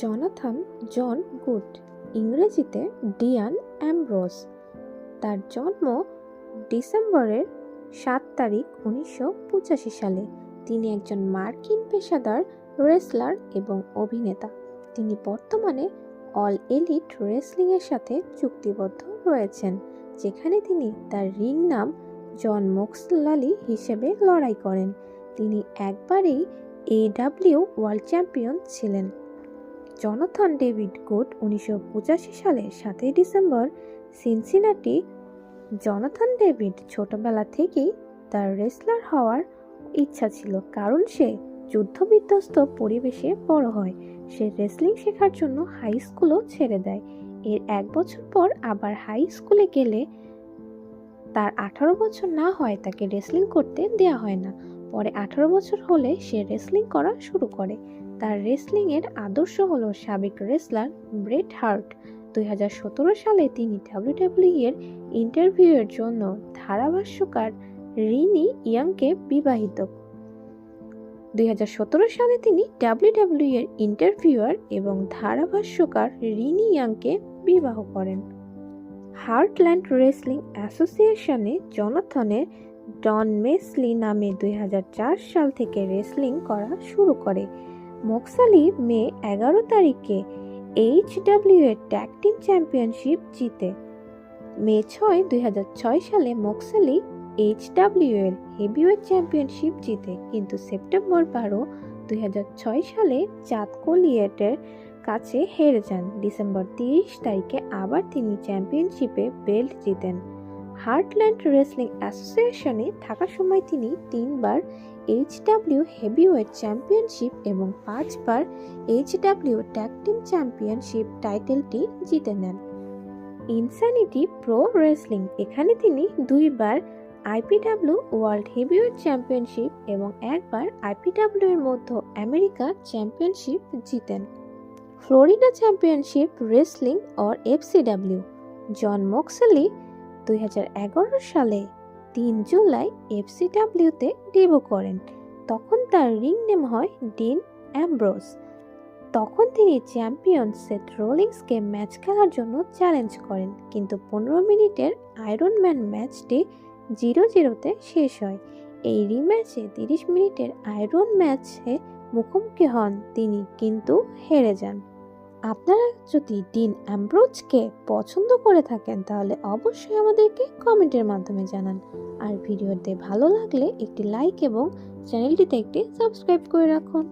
Jonathan জন good. ইংরেজিতে ডিয়ান Ambrose. তার জন্ম ডিসেম্বরের সাত তারিখ উনিশশো পঁচাশি সালে। তিনি একজন মার্কিন পেশাদার রেসলার এবং অভিনেতা। তিনি বর্তমানে অল এলিট রেসলিংয়ের সাথে চুক্তিবদ্ধ রয়েছেন, যেখানে তিনি তার রিং নাম জন মোক্সলালি হিসেবে লড়াই করেন। তিনি একবারেই এডাব্লিউ ওয়ার্ল্ড চ্যাম্পিয়ন ছিলেন। জনথন ডেভিড গুড উনিশশো সালের সাতই ডিসেম্বর সিনসিনাটি জনথন ডেভিড ছোটবেলা থেকেই তার রেসলার হওয়ার ইচ্ছা ছিল, কারণ সে যুদ্ধবিধ্বস্ত পরিবেশে বড় হয়। সে রেসলিং শেখার জন্য হাই স্কুলও ছেড়ে দেয়। এর এক বছর পর আবার হাই স্কুলে গেলে তার আঠারো বছর না হয় তাকে রেসলিং করতে দেয়া হয় না। পরে আঠারো বছর হলে সে রেসলিং করা শুরু করে। তার রেসলিংয়ের আদর্শ হল সাবেক রেসলার ব্রেট হার্ট দুই হাজার সতেরো সালে তিনি ডাব্লিউডাব্লিউ এর ইন্টারভিউয়ের জন্য ধারাভাষ্যকার রিনি ইয়াংকে বিবাহিত। দুই হাজার সতেরো সালে তিনি ডাব্লিউডাব্লিউ এর ইন্টারভিউয়ার এবং ধারাভাষ্যকার রিনি ইয়াংকে বিবাহ করেন। হার্টল্যান্ড রেসলিং অ্যাসোসিয়েশনে জনাথনের ডন মেসলি নামে দুই হাজার চার সাল থেকে রেসলিং করা শুরু করে। মোকসালি মে এগারো তারিখে এইচ ডাব্লিউ এর ট্যাগ টিম চ্যাম্পিয়নশিপ জিতে। মে ছয় দুই ছয় সালে মোকসালি এইচ ডাব্লিউ এর হেভিওয়েট চ্যাম্পিয়নশিপ জিতে। কিন্তু সেপ্টেম্বর বারো দুই ছয় সালে চাঁদ কোলিয়েটের কাছে হেরে যান। ডিসেম্বর তিরিশ তারিখে আবার তিনি চ্যাম্পিয়নশিপে বেল্ট জিতেন। হার্টল্যান্ড রেসলিং অ্যাসোসিয়েশনে থাকার সময় তিনি তিনবার এইচডাব্লিউ হেভিওয়েট চ্যাম্পিয়নশিপ এবং পাঁচবার এইচডাব্লিউ ট্যাগ টিম চ্যাম্পিয়নশিপ টাইটেলটি জিতে নেন। ইনসানিটি প্রো রেসলিং এখানে তিনি দুইবার আইপিডাব্লিউ ওয়ার্ল্ড হেভিওয়েট চ্যাম্পিয়নশিপ এবং একবার আইপিডাব্লিউ এর মধ্যে America championship Jiten. Florida championship wrestling or FCW Jon Moxley দুই হাজার এগারো সালে তিন জুলাই এফসিডাব্লিউতে ডেবু করেন। তখন তার রিং নেম হয় ডিন অ্যাম্ব্রোস। তখন তিনি চ্যাম্পিয়ন সেথ রোলিংসকে ম্যাচ খেলার জন্য চ্যালেঞ্জ করেন, কিন্তু পনেরো মিনিটের আয়রন ম্যান ম্যাচটি জিরো জিরোতে শেষ হয়। এই রিম্যাচে তিরিশ মিনিটের আয়রন ম্যাচে মুখোমুখি হন তিনি, কিন্তু হেরে যান। আপনারা যদি ডিন অ্যাম্ব্রোজকে পছন্দ করে থাকেন, তাহলে অবশ্যই আমাদেরকে কমেন্টের মাধ্যমে জানান। আর ভিডিওতে ভালো লাগলে একটি লাইক এবং চ্যানেলটিতে একটি সাবস্ক্রাইব করে রাখুন।